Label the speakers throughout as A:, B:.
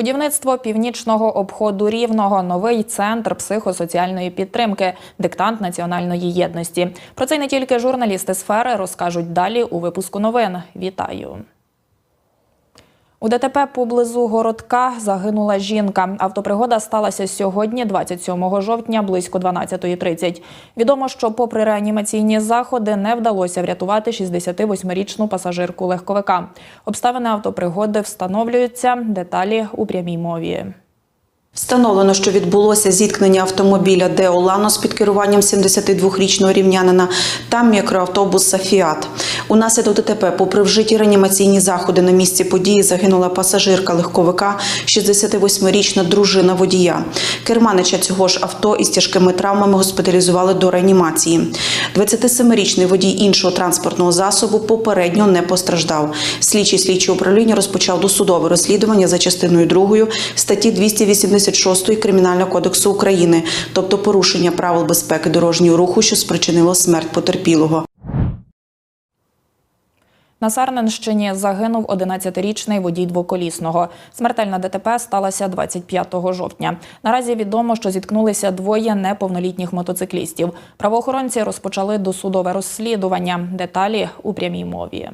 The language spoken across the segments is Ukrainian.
A: Будівництво північного обходу рівного, новий центр психосоціальної підтримки, диктант національної єдності. Про це не тільки журналісти сфери розкажуть далі у випуску новин. Вітаю. У ДТП поблизу городка загинула жінка. Автопригода сталася сьогодні, 27 жовтня, близько 12.30. Відомо, що попри реанімаційні заходи не вдалося врятувати 68-річну пасажирку легковика. Обставини автопригоди встановлюються. Деталі у прямій мові.
B: Встановлено, що відбулося зіткнення автомобіля Део Ланос під керуванням 72-річного рівнянина та мікроавтобуса Фіат. Унаслідок ДТП, попри вжиті реанімаційні заходи на місці події, загинула пасажирка легковика, 68-річна дружина водія. Керманича цього ж авто із тяжкими травмами госпіталізували до реанімації. 27-річний водій іншого транспортного засобу попередньо не постраждав. Слідчий слідчого управління розпочав досудове розслідування за частиною 2 статті 286 Кримінального кодексу України, тобто порушення правил безпеки дорожнього руху, що спричинило смерть потерпілого.
A: На Сарненщині загинув 11-річний водій двоколісного. Смертельна ДТП сталася 25 жовтня. Наразі відомо, що зіткнулися двоє неповнолітніх мотоциклістів. Правоохоронці розпочали досудове розслідування. Деталі у прямій мові.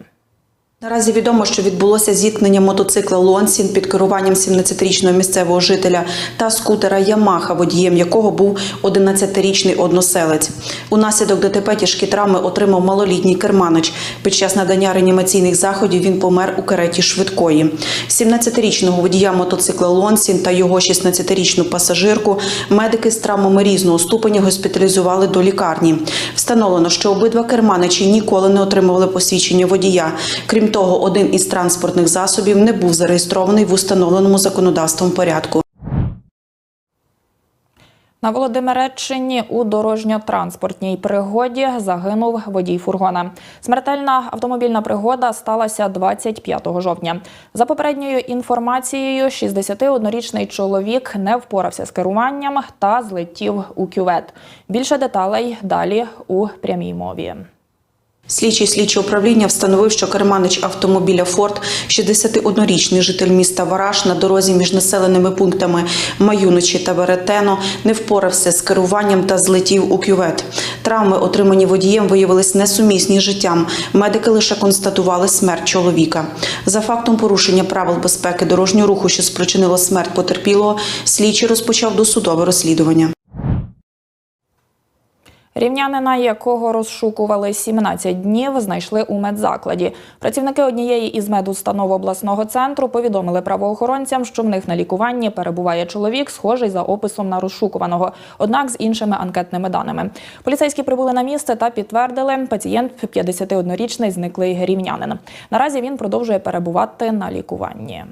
B: Наразі відомо, що відбулося зіткнення мотоцикла Лонсін під керуванням 17-річного місцевого жителя та скутера Ямаха, водієм якого був 11-річний односелець. Унаслідок ДТП тяжкі травми отримав малолітній керманич. Під час надання реанімаційних заходів він помер у кареті швидкої. 17-річного водія мотоцикла Лонсін та його 16-річну пасажирку медики з травмами різного ступеня госпіталізували до лікарні. Встановлено, що обидва керманичі ніколи не отримували посвідчення водія. Крім того, один із транспортних засобів не був зареєстрований в установленому законодавством порядку.
A: На Володимиреччині у дорожньо-транспортній пригоді загинув водій фургона. Смертельна автомобільна пригода сталася 25 жовтня. За попередньою інформацією, 61-річний чоловік не впорався з керуванням та злетів у кювет. Більше деталей далі у прямій мові.
B: Слідчий слідчого управління встановив, що керманич автомобіля Форд, 61-річний житель міста Вараш на дорозі між населеними пунктами Маюничі та Веретено, не впорався з керуванням та злетів у кювет. Травми, отримані водієм, виявились несумісні з життям. Медики лише констатували смерть чоловіка. За фактом порушення правил безпеки дорожнього руху, що спричинило смерть потерпілого, слідчий розпочав досудове розслідування.
A: Рівнянина, якого розшукували 17 днів, знайшли у медзакладі. Працівники однієї із медустанов обласного центру повідомили правоохоронцям, що в них на лікуванні перебуває чоловік, схожий за описом на розшукуваного, однак з іншими анкетними даними. Поліцейські прибули на місце та підтвердили, пацієнт 51-річний зниклий рівнянин. Наразі він продовжує перебувати на лікуванні.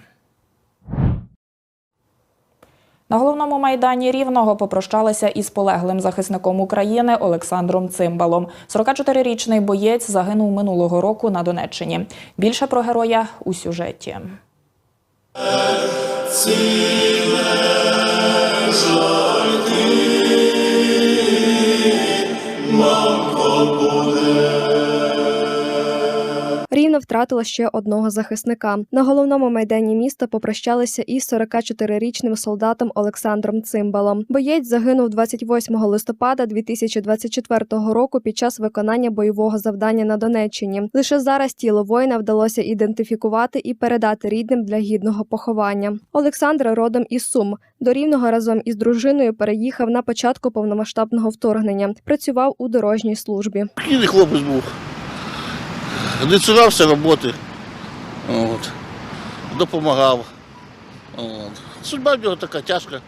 A: На головному майдані Рівного попрощалися із полеглим захисником України Олександром Цимбалом. 44-річний боєць загинув минулого року на Донеччині. Більше про героя у сюжеті.
C: Рівно втратила ще одного захисника. На головному майдані міста попрощалися із 44-річним солдатом Олександром Цимбалом. Боєць загинув 28 листопада 2024 року під час виконання бойового завдання на Донеччині. Лише зараз тіло воїна вдалося ідентифікувати і передати рідним для гідного поховання. Олександр родом із Сум. До Рівного разом із дружиною переїхав на початку повномасштабного вторгнення. Працював у дорожній службі.
D: Хлопець був. Не цурався роботи. От. Допомагав. От. Судьба в нього така тяжка,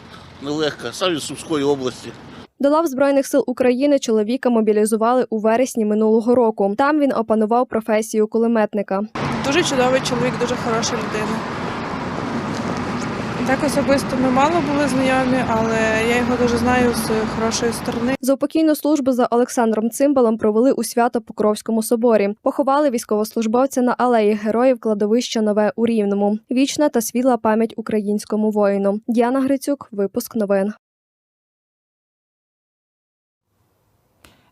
D: нелегка, сам із Сумської області.
C: До лав збройних сил України чоловіка мобілізували у вересні минулого року. Там він опанував професію кулеметника.
E: Дуже чудовий чоловік, дуже хороша людина. Так особисто ми мало були знайомі, але я його дуже знаю з хорошої сторони.
C: Заупокійну службу за Олександром Цимбалом провели у Свято-Покровському соборі. Поховали військовослужбовця на алеї героїв кладовища Нове у Рівному. Вічна та світла пам'ять українському воїну. Діана Грицюк, випуск новин.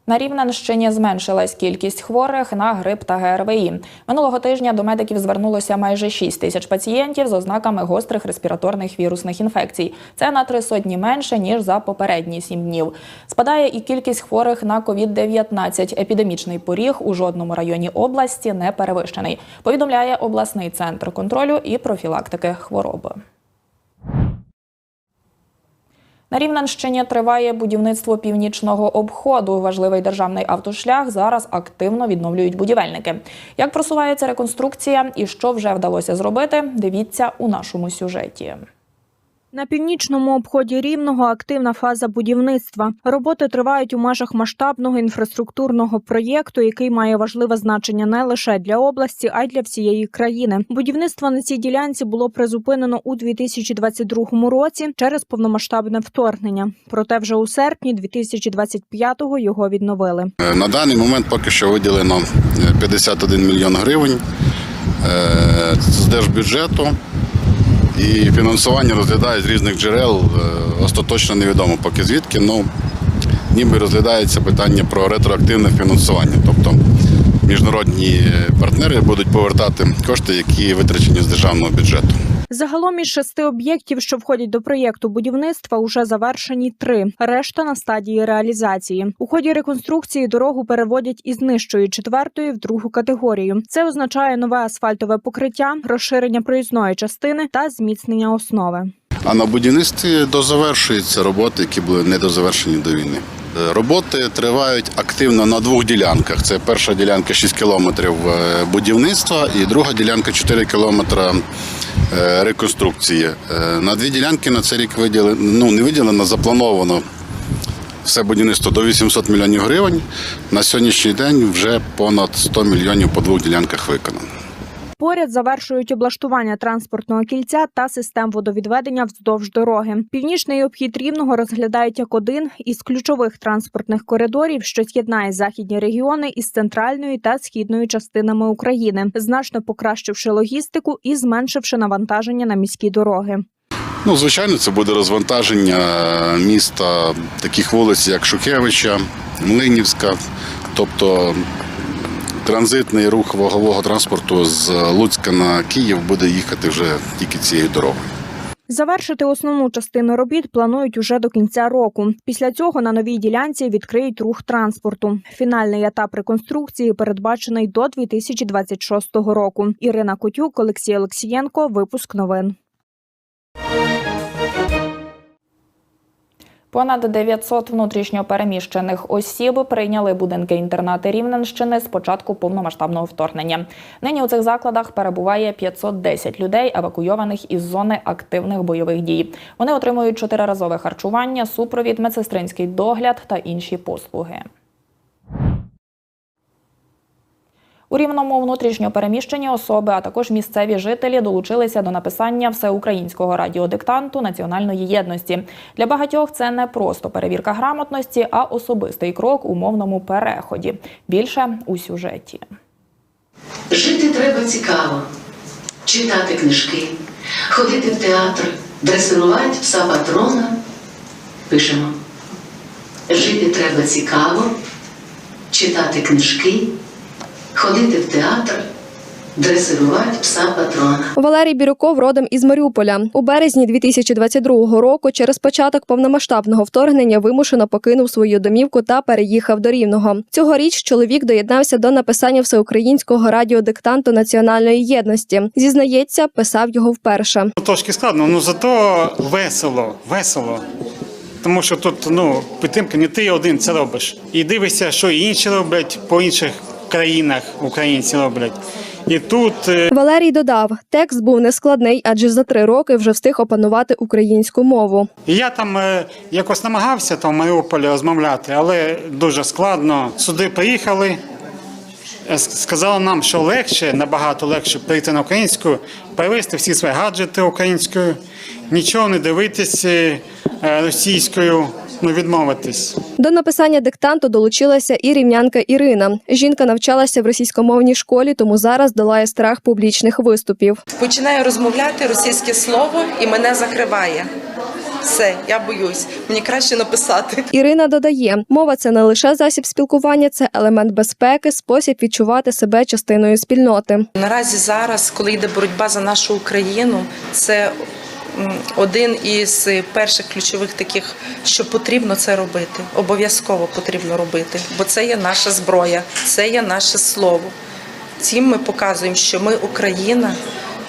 A: На Рівненщині зменшилась кількість хворих на грип та ГРВІ. Минулого тижня до медиків звернулося майже 6 тисяч пацієнтів з ознаками гострих респіраторних вірусних інфекцій. Це на три сотні менше ніж за попередні сім днів. Спадає і кількість хворих на COVID-19. Епідемічний поріг у жодному районі області не перевищений. Повідомляє обласний центр контролю і профілактики хвороби. На Рівненщині триває будівництво північного обходу. Важливий державний автошлях зараз активно відновлюють будівельники. Як просувається реконструкція і що вже вдалося зробити, дивіться у нашому сюжеті.
F: На північному обході рівного активна фаза будівництва. Роботи тривають у межах масштабного інфраструктурного проєкту, який має важливе значення не лише для області, а й для всієї країни. Будівництво на цій ділянці було призупинено у 2022 році через повномасштабне вторгнення. Проте вже у серпні 2025-го його відновили.
G: Е, На даний момент поки що виділено е, 51 мільйон гривень е, з держбюджету. І фінансування розглядає з різних джерел. е, Остаточно невідомо поки звідки. Ну, ніби розглядається питання про ретроактивне фінансування. Тобто міжнародні партнери будуть повертати кошти, які витрачені з державного бюджету.
F: Загалом із шести об'єктів, що входять до проєкту будівництва, уже завершені три. Решта на стадії реалізації. У ході реконструкції дорогу переводять із нижчої четвертої в другу категорію. Це означає нове асфальтове покриття, розширення проїзної частини та зміцнення основи.
G: А на будівництві дозавершуються роботи, які були недозавершені до війни. Роботи тривають активно на двох ділянках. Це перша ділянка 6 кілометрів е, будівництва і друга ділянка 4 кілометри реконструкції. Е, На дві ділянки на цей рік виділено, ну не виділено, заплановано все будівництво до 800 мільйонів гривень. На сьогоднішній день вже понад 100 мільйонів по двох ділянках виконано.
F: Поряд завершують облаштування транспортного кільця та систем водовідведення вздовж дороги. Північний обхід рівного розглядають як один із ключових транспортних коридорів, що з'єднає західні регіони із центральною та східною частинами України, значно покращивши логістику і зменшивши навантаження на міські дороги.
G: Ну, звичайно, це буде розвантаження міста таких вулиць, як Шухевича, Млинівська, тобто транзитний рух вагового транспорту з Луцька на Київ буде їхати вже тільки цією дорогою.
F: Завершити основну частину робіт планують уже до кінця року. Після цього на новій ділянці відкриють рух транспорту. Фінальний етап реконструкції передбачений до 2026 року. Ірина Котюк, Олексій Олексієнко. Випуск новин.
A: Понад 900 внутрішньопереміщених осіб прийняли будинки-інтернати Рівненщини з початку повномасштабного вторгнення. Нині у цих закладах перебуває 510 людей, евакуйованих із зони активних бойових дій. Вони отримують чотириразове харчування, супровід, медсестринський догляд та інші послуги. У рівному внутрішньо переміщені особи, а також місцеві жителі долучилися до написання всеукраїнського радіодиктанту національної єдності. Для багатьох це не просто перевірка грамотності, а особистий крок у мовному переході. Більше у сюжеті.
H: Жити треба цікаво, читати книжки, ходити в театр, дресирувати пса патрона. Пишемо. Жити треба цікаво, читати книжки, ходити в театр, дресирувати пса патрона.
C: Валерій Бірюков родом із Маріуполя. У березні 2022 року через початок повномасштабного вторгнення вимушено покинув свою домівку та переїхав до Рівного. Цьогоріч чоловік доєднався до написання всеукраїнського радіодиктанту національної єдності. Зізнається, писав його вперше.
I: Трошки складно, але зато весело, весело. Тому що тут ну, підтримка не ти один це робиш. І дивишся, що і інші роблять по інших країнах, українці роблять. І тут е,
C: Валерій додав, текст був нескладний, адже за три роки вже встиг опанувати українську мову.
I: я там е, якось намагався там в Маріуполі розмовляти, але дуже складно. Сюди приїхали, е, сказали нам, що легше, набагато легше прийти на українську, перевести всі свої гаджети українською, нічого не дивитися російською, ну відмовитись.
C: До написання диктанту долучилася і рівнянка Ірина. Жінка навчалася в російськомовній школі, тому зараз долає страх публічних виступів.
J: Починаю розмовляти російське слово і мене закриває. Все, я боюсь. Мені краще написати.
C: Ірина додає, мова це не лише засіб спілкування, це елемент безпеки, спосіб відчувати себе частиною спільноти.
J: Наразі зараз, коли йде боротьба за нашу Україну, це один із перших ключових таких, що потрібно це робити. Обов'язково потрібно робити, бо це є наша зброя, це є наше слово. Цим ми показуємо, що ми Україна,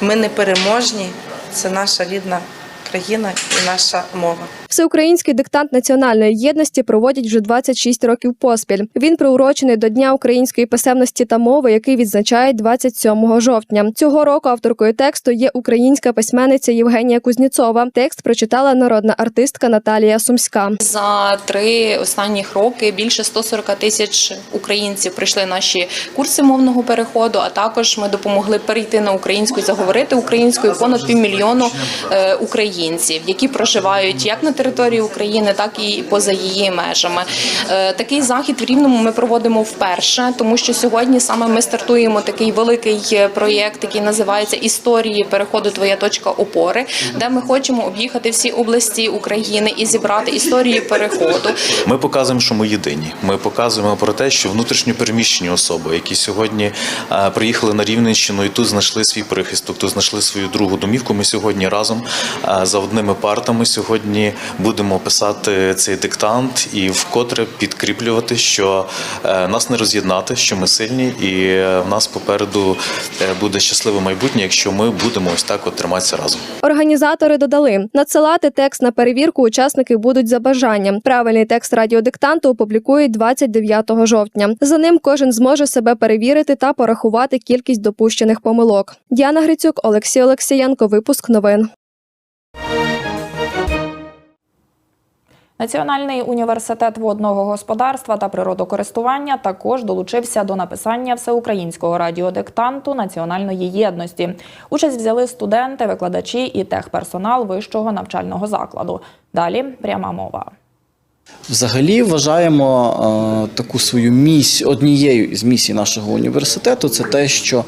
J: ми непереможні, це наша рідна країна і наша мова.
C: Всеукраїнський диктант національної єдності проводять вже 26 років поспіль. Він приурочений до Дня української писемності та мови, який відзначають 27 жовтня. Цього року авторкою тексту є українська письменниця Євгенія Кузніцова. Текст прочитала народна артистка Наталія Сумська.
K: За три останніх роки більше 140 тисяч українців пройшли наші курси мовного переходу. А також ми допомогли перейти на українську і заговорити українською понад півмільйону е, українців, які проживають як на території України, так і поза її межами. Е, Такий захід в Рівному ми проводимо вперше, тому що сьогодні саме ми стартуємо такий великий е, проєкт, який називається Історії переходу Твоя точка опори, де ми хочемо об'їхати всі області України і зібрати історію переходу.
L: Ми показуємо, що ми єдині. Ми показуємо про те, що внутрішньо переміщені особи, які сьогодні е, приїхали на Рівненщину і тут знайшли свій прихисток, тут знайшли свою другу домівку. Ми сьогодні разом за одними партами сьогодні будемо писати цей диктант і вкотре підкріплювати, що е, нас не роз'єднати, що ми сильні, і е, в нас попереду е, буде щасливе майбутнє, якщо ми будемо ось так от триматися разом.
C: Організатори додали, надсилати текст на перевірку учасники будуть за бажанням. Правильний текст радіодиктанту опублікують 29 жовтня. За ним кожен зможе себе перевірити та порахувати кількість допущених помилок. Діана Грицюк, Олексій Олексієнко. Випуск новин.
A: Національний університет водного господарства та природокористування також долучився до написання всеукраїнського радіодиктанту національної єдності. Участь взяли студенти, викладачі і техперсонал вищого навчального закладу. Далі пряма мова.
M: Взагалі вважаємо е, таку свою місію однією із місій нашого університету. Це те, що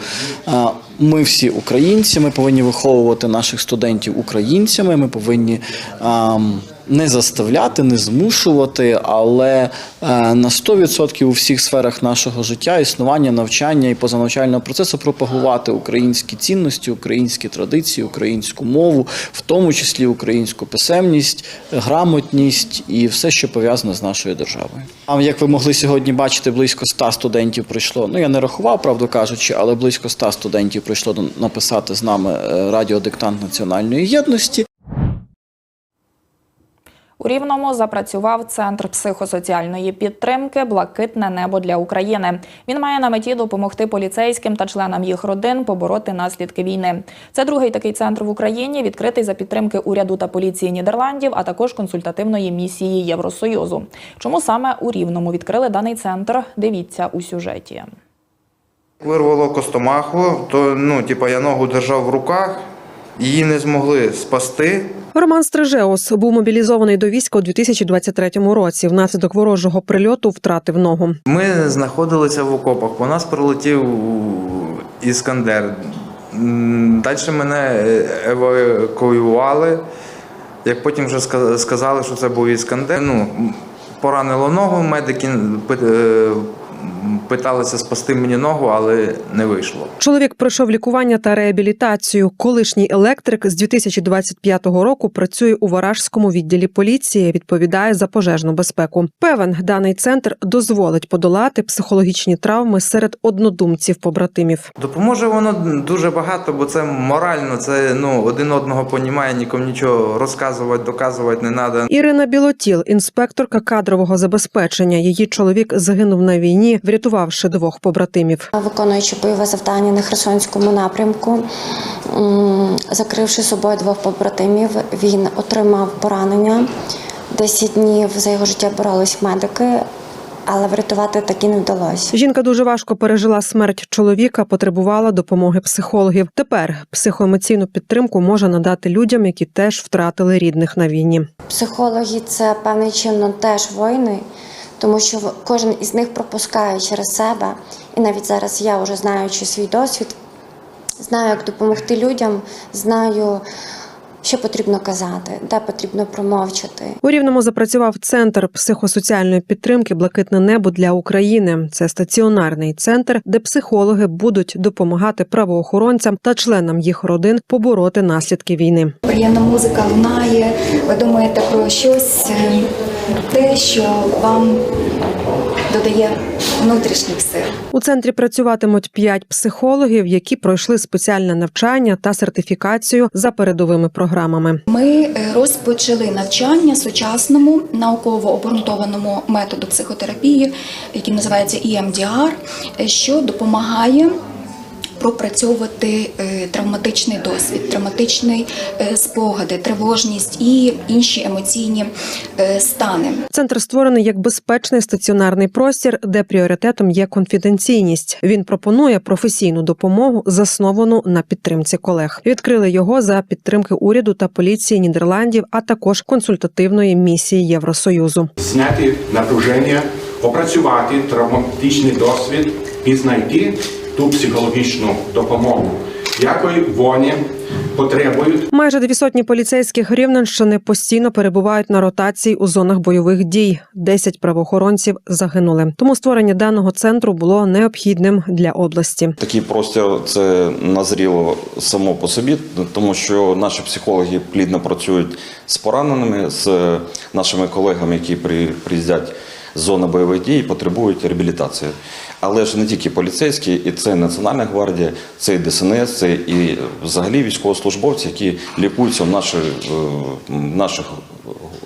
M: е, ми всі українці, ми повинні виховувати наших студентів українцями. Ми повинні е, не заставляти, не змушувати, але е, на 100% у всіх сферах нашого життя, існування, навчання і позанавчального процесу пропагувати українські цінності, українські традиції, українську мову, в тому числі українську писемність, грамотність і все, що пов'язане з нашою державою. А як ви могли сьогодні бачити, близько 100 студентів прийшло. Ну я не рахував, правду кажучи, але близько 100 студентів прийшло написати з нами е, радіодиктант національної єдності.
A: У Рівному запрацював центр психосоціальної підтримки Блакитне небо для України. Він має на меті допомогти поліцейським та членам їх родин побороти наслідки війни. Це другий такий центр в Україні, відкритий за підтримки уряду та поліції Нідерландів, а також консультативної місії Євросоюзу. Чому саме у Рівному відкрили даний центр? Дивіться у сюжеті.
N: Вирвало костомаху, то ну, типа, я ногу держав в руках, її не змогли спасти.
O: Роман Стрижеус був мобілізований до війська у 2023 році. Внаслідок ворожого прильоту втратив ногу.
N: Ми знаходилися в окопах, по нас прилетів іскандер. Далі мене е, евакуювали. Як потім вже сказали, що це був іскандер. Ну, поранило ногу, медики е, питалися спасти мені ногу, але не вийшло.
O: Чоловік пройшов лікування та реабілітацію. Колишній електрик з 2025 року працює у Варажському відділі поліції. Відповідає за пожежну безпеку. Певен, даний центр дозволить подолати психологічні травми серед однодумців побратимів.
N: Допоможе воно дуже багато, бо це морально, це ну один одного понімає, нікому нічого розказувати, доказувати не треба.
O: Ірина Білотіл, інспекторка кадрового забезпечення. Її чоловік загинув на війні, врятувавши двох побратимів.
P: Виконуючи бойове завдання на Херсонському напрямку, закривши собою двох побратимів, він отримав поранення. Десять днів за його життя боролись медики, але врятувати таки не вдалося.
O: Жінка дуже важко пережила смерть чоловіка, потребувала допомоги психологів. Тепер психоемоційну підтримку може надати людям, які теж втратили рідних на війні.
P: Психологи це певний чином теж воїни, тому що в- кожен із них пропускає через себе. І навіть зараз я вже знаючи свій досвід, знаю, як допомогти людям, знаю, що потрібно казати, де потрібно промовчати.
O: У Рівному запрацював центр психосоціальної підтримки Блакитне небо для України. Це стаціонарний центр, де психологи будуть допомагати правоохоронцям та членам їх родин побороти наслідки війни.
Q: Приємна музика лунає, ви думаєте про щось, те, що вам додає внутрішніх сил.
O: У центрі працюватимуть п'ять психологів, які пройшли спеціальне навчання та сертифікацію за передовими програмами.
Q: Ми е, розпочали навчання сучасному науково обґрунтованому методу психотерапії, який називається EMDR, е, що допомагає. Пропрацьовувати е, травматичний досвід, травматичні е, спогади, тривожність і інші емоційні е, стани.
O: Центр створений як безпечний стаціонарний простір, де пріоритетом є конфіденційність. Він пропонує професійну допомогу, засновану на підтримці колег. Відкрили його за підтримки уряду та поліції Нідерландів, а також консультативної місії Євросоюзу.
R: зняти напруження, опрацювати травматичний досвід і знайти ту психологічну допомогу, якої вони потребують
O: Майже дві сотні поліцейських Рівненщини постійно перебувають на ротації у зонах бойових дій. Десять правоохоронців загинули. Тому створення даного центру було необхідним для області.
S: Такий простір це назріло само по собі, тому що наші психологи плідно працюють з пораненими, з нашими колегами, які при- приїздять з зони бойових дій, і потребують реабілітації. Але ж не тільки поліцейські, і це Національна гвардія, це і ДСНС, це і взагалі військовослужбовці, які лікуються в наших, е, в наших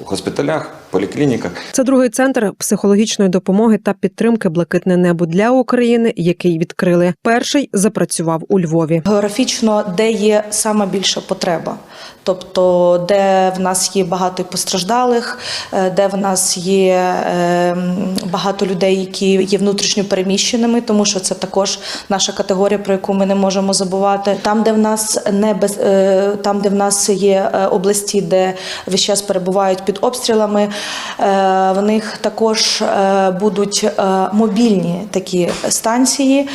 S: госпіталях, поліклініках.
O: Це другий центр психологічної допомоги та підтримки Блакитне небо для України, який відкрили. Перший запрацював у Львові.
T: Географічно, де є саме більша потреба, тобто де в нас є багато постраждалих, е, де в нас є е, багато людей, які є внутрішньо переміщеними, тому що це також наша категорія, про яку ми не можемо забувати. Там, де в нас не без е, там, де в нас є області, де весь час перебувають під обстрілами, в них також будуть мобільні такі станції.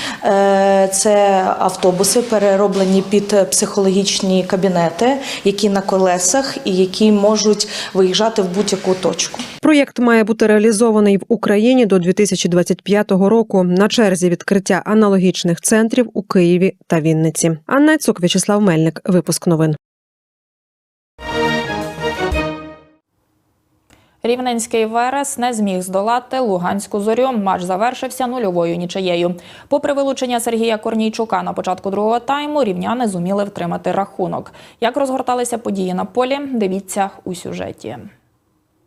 T: Це автобуси, перероблені під психологічні кабінети, які на колесах і які можуть виїжджати в будь-яку точку.
O: Проєкт має бути реалізований в Україні до 2025 року. На черзі відкриття аналогічних центрів у Києві та Вінниці. Анна Цук, В'ячеслав Мельник. Випуск новин.
A: Рівненський Верес не зміг здолати Луганську зорю. Матч завершився нульовою нічиєю. Попри вилучення Сергія Корнійчука на початку другого тайму, рівняни зуміли втримати рахунок. Як розгорталися події на полі, дивіться у сюжеті.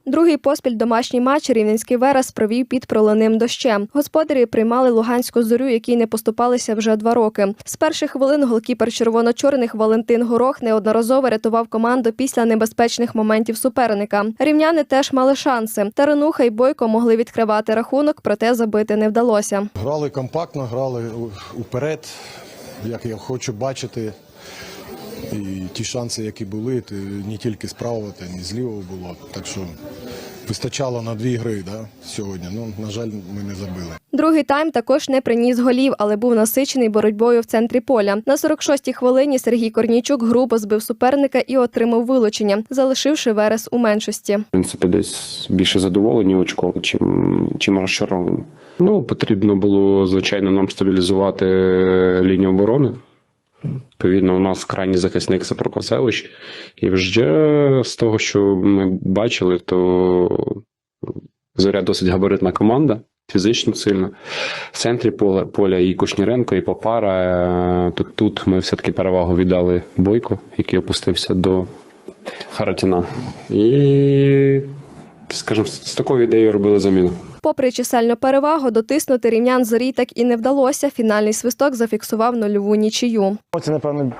C: Другий поспіль домашній матч Рівненський Верес провів під проливним дощем. Господарі приймали Луганську зорю, якій не поступалися вже два роки. З перших хвилин голкіпер червоно-чорних Валентин Горох неодноразово рятував команду після небезпечних моментів суперника. Рівняни теж мали шанси. Тарануха й Бойко могли відкривати рахунок, проте забити не вдалося.
U: Грали компактно, грали уперед, як я хочу бачити. І ті шанси, які були, то не тільки з правого, та ні з лівого було. Так що вистачало на дві гри да, сьогодні. Ну, на жаль, ми не забили.
C: Другий тайм також не приніс голів, але був насичений боротьбою в центрі поля. На 46-й хвилині Сергій Корнійчук грубо збив суперника і отримав вилучення, залишивши Верес у меншості.
V: В принципі, десь більше задоволені очком, чим, чим розчаровані. Ну, потрібно було, звичайно, нам стабілізувати лінію оборони. Відповідно, у нас крайній захисник це Прокосевич. І вже з того, що ми бачили, то зоря досить габаритна команда, фізично сильна. В центрі поля, поля і Кушніренко, і Попара. Е, Тут, тут ми все-таки перевагу віддали Бойко, який опустився до Харатіна. І, скажімо, з такою ідеєю робили заміну.
C: Попри чисельну перевагу, дотиснути рівнян зорі так і не вдалося. Фінальний свисток зафіксував нульову нічию.
W: Це, напевно,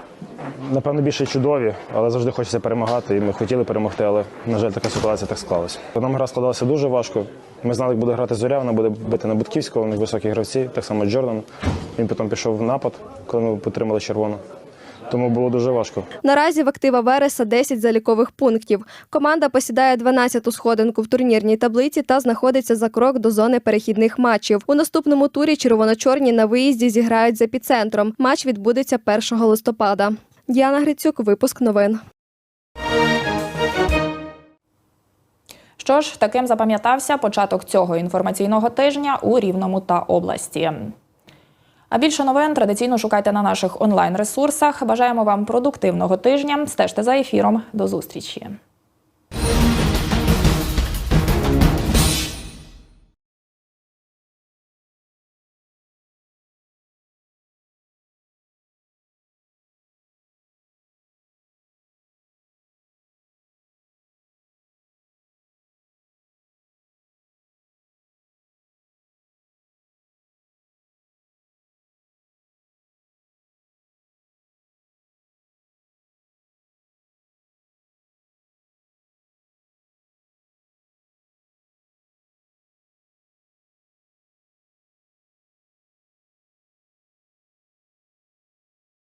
W: напевно, більше чудові, але завжди хочеться перемагати. І ми хотіли перемогти, але, на жаль, така ситуація так склалася. Нам гра складалася дуже важко. Ми знали, як буде грати зоря, вона буде бити на Будківського, у них високі гравці, так само Джордан. Він потім пішов в напад, коли ми потримали червону. Тому було дуже важко.
C: Наразі в актива Вереса 10 залікових пунктів. Команда посідає 12-ту сходинку в турнірній таблиці та знаходиться за крок до зони перехідних матчів. У наступному турі червоно-чорні на виїзді зіграють з епіцентром. Матч відбудеться 1 листопада. Діана Грицюк, випуск новин.
A: Що ж, таким запам'ятався початок цього інформаційного тижня у Рівному та області. А більше новин традиційно шукайте на наших онлайн ресурсах. Бажаємо вам продуктивного тижня. Стежте за ефіром. До зустрічі.